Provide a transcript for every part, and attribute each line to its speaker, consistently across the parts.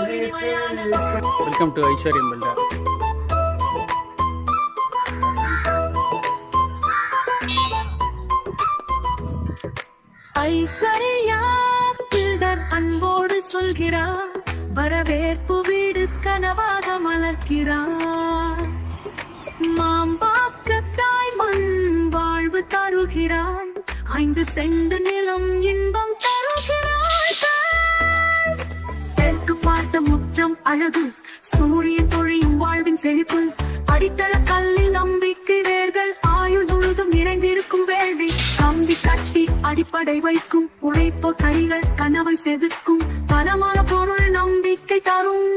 Speaker 1: Welcome to Aishwaryam builder
Speaker 2: Aishwarya builder அன்போடு சொல்கிறார் வரவேற்பு வீடு கனவாக மலர்கிறார் மாம்பாக்க தாய் மண் வாழ்வு தருகிறார் ஐந்து செண்டு நிலம் இன்பம் அழகு. சூரியன் தொழியும் வாழ்வின் செழிப்பு. அடித்தள கல்லில் நம்பிக்கை வேர்கள். ஆயுள் முழுதும் நிறைந்திருக்கும் வேள்வி. கம்பி கட்டி அடிப்படை வைக்கும். உழைப்போ கைகள் கனவை செதுக்கும். பலமான பொருள் நம்பிக்கை தரும்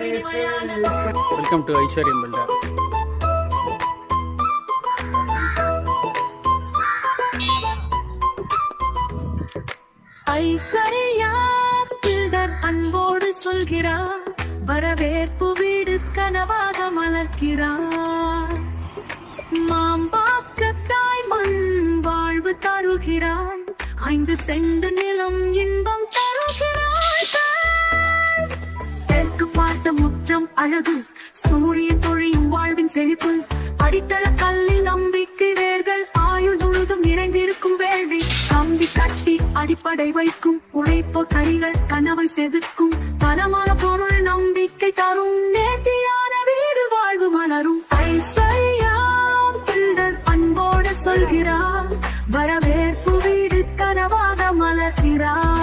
Speaker 1: welcome to Aishwaryam builder
Speaker 2: Aishwarya builder அன்போடு சொல்கிறார் வரவேற்பு வீடு கனவாக மலர்கிறார் மாம்பாக்க தாய் மண் வாழ்வு தருகிறார் ஐந்து செண்டு நிலம் இன்பம் அழகு. சூரியன் தொழியும் வாழ்வின் செழிப்பு. அடித்தள கல்லில் நம்பிக்கை வேர்கள் ஆயுள் முழுதும் நிறைந்திருக்கும் வேள்வி. கம்பி கட்டி அடிப்படை வைக்கும். உழைப்போ கைகள் கனவை செதுக்கும். பலமான பொருள் நம்பிக்கை தரும். நேர்த்தியான வீடு வாழ்வு மலரும். அன்போடு சொல்கிறார். வரவேற்பு வீடு கனவாக மலர்கிறார்.